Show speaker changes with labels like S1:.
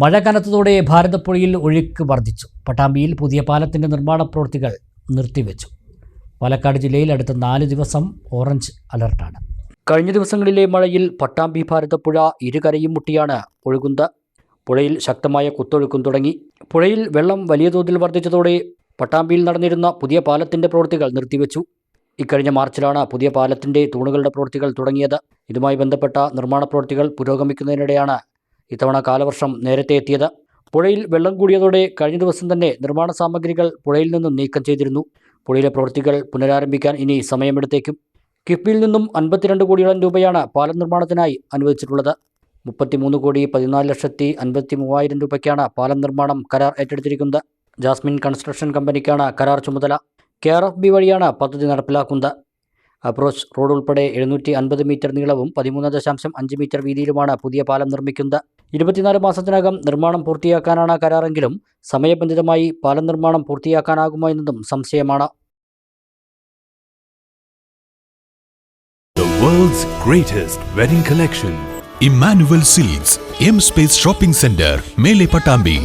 S1: മഴ കനത്തതോടെ ഭാരതപ്പുഴയിൽ ഒഴുക്ക് വർദ്ധിച്ചു. പട്ടാമ്പിയിൽ പുതിയ പാലത്തിന്റെ നിർമ്മാണ പ്രവൃത്തികൾ നിർത്തിവെച്ചു. പാലക്കാട് ജില്ലയിൽ അടുത്ത നാല് ദിവസം ഓറഞ്ച് അലർട്ടാണ്. കഴിഞ്ഞ ദിവസങ്ങളിലെ മഴയിൽ പട്ടാമ്പി ഭാരതപ്പുഴ ഇരുകരയും മുട്ടിയാണ് ഒഴുകുന്നത്. പുഴയിൽ ശക്തമായ കുത്തൊഴുക്കും തുടങ്ങി. പുഴയിൽ വെള്ളം വലിയ തോതിൽ വർദ്ധിച്ചതോടെ പട്ടാമ്പിയിൽ നടന്നിരുന്ന പുതിയ പാലത്തിന്റെ പ്രവൃത്തികൾ നിർത്തിവെച്ചു. ഇക്കഴിഞ്ഞ മാർച്ചിലാണ് പുതിയ പാലത്തിന്റെ തൂണുകളുടെ പ്രവൃത്തികൾ തുടങ്ങിയത്. ഇതുമായി ബന്ധപ്പെട്ട നിർമ്മാണ പ്രവൃത്തികൾ പുരോഗമിക്കുന്നതിനിടെയാണ് ഇത്തവണ കാലവർഷം നേരത്തെ എത്തിയത്. പുഴയിൽ വെള്ളം കൂടിയതോടെ കഴിഞ്ഞ ദിവസം തന്നെ നിർമ്മാണ സാമഗ്രികൾ പുഴയിൽ നിന്നും നീക്കം ചെയ്തിരുന്നു. പുഴയിലെ പ്രവൃത്തികൾ പുനരാരംഭിക്കാൻ ഇനി സമയമെടുത്തേക്കും. കിഫ്ബിയിൽ നിന്നും അൻപത്തിരണ്ട് കോടിയോളം രൂപയാണ് പാലം നിർമ്മാണത്തിനായി അനുവദിച്ചിട്ടുള്ളത്. മുപ്പത്തിമൂന്ന് കോടി പതിനാല് ലക്ഷത്തി അൻപത്തി മൂവായിരം രൂപയ്ക്കാണ് പാലം നിർമ്മാണം കരാർ ഏറ്റെടുത്തിരിക്കുന്നത്. ജാസ്മിൻ കൺസ്ട്രക്ഷൻ കമ്പനിക്കാണ് കരാർ ചുമതല. കെ ആർ എഫ് ബി വഴിയാണ് പദ്ധതി നടപ്പിലാക്കുന്നത്. അപ്രോച്ച് റോഡ് ഉൾപ്പെടെ എഴുന്നൂറ്റി അൻപത് മീറ്റർ നീളവും പതിമൂന്ന് ദശാംശം അഞ്ച് മീറ്റർ വീതിയിലുമാണ് പുതിയ പാലം നിർമ്മിക്കുന്നത്. ഇരുപത്തിനാല് മാസത്തിനകം നിർമ്മാണം പൂർത്തിയാക്കാനാണ് കരാറെങ്കിലും സമയബന്ധിതമായി പാലം നിർമ്മാണം പൂർത്തിയാക്കാനാകുമോ എന്നതും സംശയമാണ്.
S2: Emmanuel Silks M Space shopping centre മേലെ പട്ടാമ്പി